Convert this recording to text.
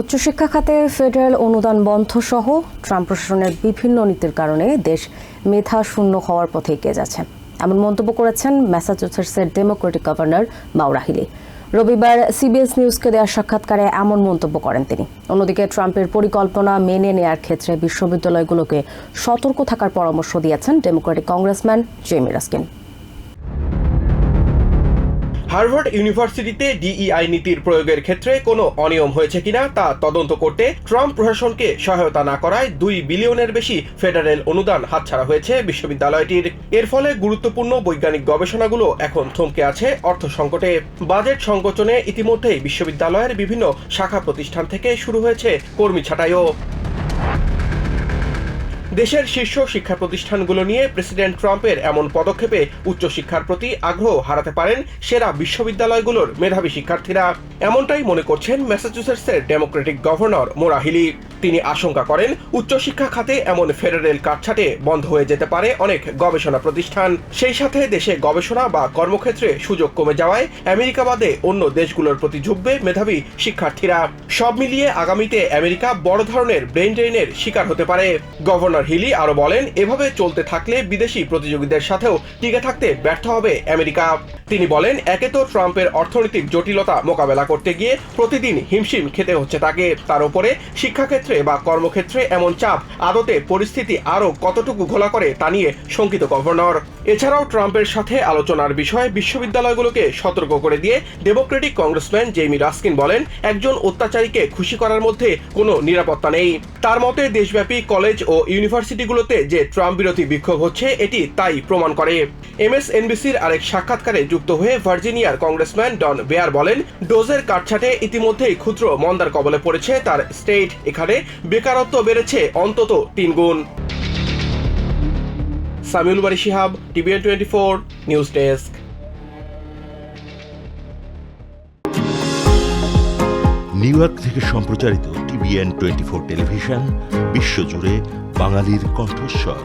উচ্চশিক্ষা খাতে ফেডারেল অনুদান বন্ধ সহ ট্রাম্প প্রশাসনের বিভিন্ন নীতির কারণে দেশ মেধা শূন্য হওয়ার পথে এগিয়ে যাচ্ছে। এমন মন্তব্য করেছেন ম্যাসাচুসেটসের ডেমোক্রেটিক গভর্নর মাউরা হিলি। রবিবার সিবিএস নিউজকে দেওয়া সাক্ষাৎকারে এমন মন্তব্য করেন তিনি। অন্যদিকে ট্রাম্পের পরিকল্পনা মেনে নেয়ার ক্ষেত্রে বিশ্ববিদ্যালয়গুলোকে সতর্ক থাকার পরামর্শ দিয়েছেন Democratic congressman Jamie Raskin. Harvard ইউনিভার্সিটিতে ডিইআই নীতির প্রয়োগের ক্ষেত্রে কোনো অনিয়ম হয়েছে কিনা তা তদন্ত করতে ট্রাম্প প্রশাসনকে সহায়তা না করায় দুই বিলিয়নের বেশি ফেডারেল অনুদান হাতছাড়া হয়েছে বিশ্ববিদ্যালয়টির। এর ফলে গুরুত্বপূর্ণ বৈজ্ঞানিক গবেষণাগুলো এখন থমকে আছে অর্থ সংকটে। বাজেট সংকোচনে ইতিমধ্যেই বিশ্ববিদ্যালয়ের বিভিন্ন শাখা প্রতিষ্ঠান থেকে শুরু হয়েছে কর্মী ছাঁটাইও। দেশের শীর্ষ শিক্ষা প্রতিষ্ঠানগুলো নিয়ে প্রেসিডেন্ট ট্রাম্পের এমন পদক্ষেপে উচ্চশিক্ষার প্রতি আগ্রহ হারাতে পারেন সেরা বিশ্ববিদ্যালয়গুলোর মেধাবী শিক্ষার্থীরা। এমনটাই মনে করছেন ম্যাসাচুসেটসের ডেমোক্রেটিক গভর্নর মোরাহিলি। তিনি আশঙ্কা করেন, উচ্চশিক্ষা খাতে এমন ফেডারেল কাটছাটে বন্ধ হয়ে যেতে পারে অনেক গবেষণা প্রতিষ্ঠান। সেই সাথে দেশে গবেষণা বা কর্মক্ষেত্রে সুযোগ কমে যাওয়ায় আমেরিকা বাদে অন্য দেশগুলোর প্রতি ঝুঁকবে মেধাবী শিক্ষার্থীরা। সব মিলিয়ে আগামীতে আমেরিকা বড় ধরনের ব্রেন ড্রেনের শিকার হতে পারে। গভর্নর হিলি আরও বলেন, এভাবে চলতে থাকলে বিদেশি প্রতিযোগীদের সাথেও টিকে থাকতে ব্যর্থ হবে আমেরিকা। তিনি বলেন, একে তো ট্রাম্পের অর্থনৈতিক জটিলতা মোকাবেলা করতে গিয়ে প্রতিদিন হিমশিম খেতে হচ্ছে তাকে। তার উপরে শিক্ষাক্ষেত্রে বা কর্মক্ষেত্রে এমন চাপ, আদতে পরিস্থিতি আরও কতটুকু ঘোলা করে তা নিয়ে শঙ্কিত গভর্নর। এছাড়াও ট্রাম্পের সাথে আলোচনার বিষয়ে বিশ্ববিদ্যালয়গুলোকে সতর্ক করে দিয়ে ডেমোক্রেটিক কংগ্রেসম্যান জেমি রাস্কিন বলেন, একজন অত্যাচারীকে খুশি করার মধ্যে কোনো নিরাপত্তা নেই। তার মতে, দেশব্যাপী কলেজ ও ইউনিভার্সিটিগুলোতে যে ট্রাম্প বিরোধী বিক্ষোভ হচ্ছে, এটি তাই প্রমাণ করে। এমএসএনবিসির আরেক সাক্ষাৎকারে যুক্ত হয়ে ভার্জিনিয়ার কংগ্রেসম্যান ডন বেয়ার বলেন, ডোজের কাটছাটে ইতিমধ্যেই ক্ষুদ্র মন্দার কবলে পড়েছে তার স্টেট। এখানে বেকারত্ব বেড়েছে অন্তত তিন গুণ। Samiul Bari Shihab, TVN twenty four news desk. New York থেকে সম্প্রচারিত টিভিএন টোয়েন্টি ফোর টেলিভিশন, বিশ্বজুড়ে বাঙালির কণ্ঠস্বর।